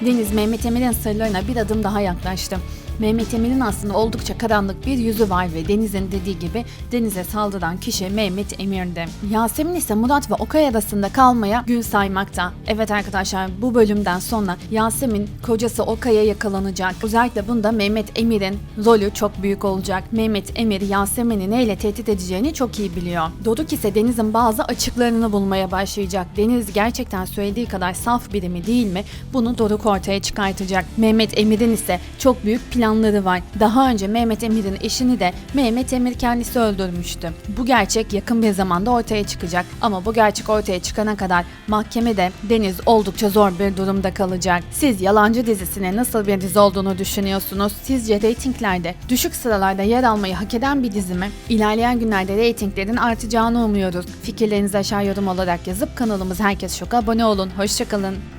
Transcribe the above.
Deniz Mehmet Emir'in sırlarına bir adım daha yaklaştı. Mehmet Emir'in aslında oldukça karanlık bir yüzü var ve Deniz'in dediği gibi Deniz'e saldıran kişi Mehmet Emir'di. Yasemin ise Murat ve Okay arasında kalmaya gün saymakta. Evet arkadaşlar bu bölümden sonra Yasemin kocası Okay'a yakalanacak. Özellikle bunda Mehmet Emir'in rolü çok büyük olacak. Mehmet Emir Yasemin'i neyle tehdit edeceğini çok iyi biliyor. Doruk ise Deniz'in bazı açıklarını bulmaya başlayacak. Deniz gerçekten söylediği kadar saf biri mi değil mi bunu Doruk ortaya çıkartacak. Mehmet Emir'in ise çok büyük planları var. Daha önce Mehmet Emir'in eşini de Mehmet Emir kendisi öldürmüştü. Bu gerçek yakın bir zamanda ortaya çıkacak. Ama bu gerçek ortaya çıkana kadar mahkemede Deniz oldukça zor bir durumda kalacak. Siz Yalancı dizisine nasıl bir dizi olduğunu düşünüyorsunuz? Sizce reytinglerde düşük sıralarda yer almayı hak eden bir dizi mi? İlerleyen günlerde reytinglerin artacağını umuyoruz. Fikirlerinizi aşağı yorum olarak yazıp kanalımız Herkes Şok'a abone olun. Hoşçakalın.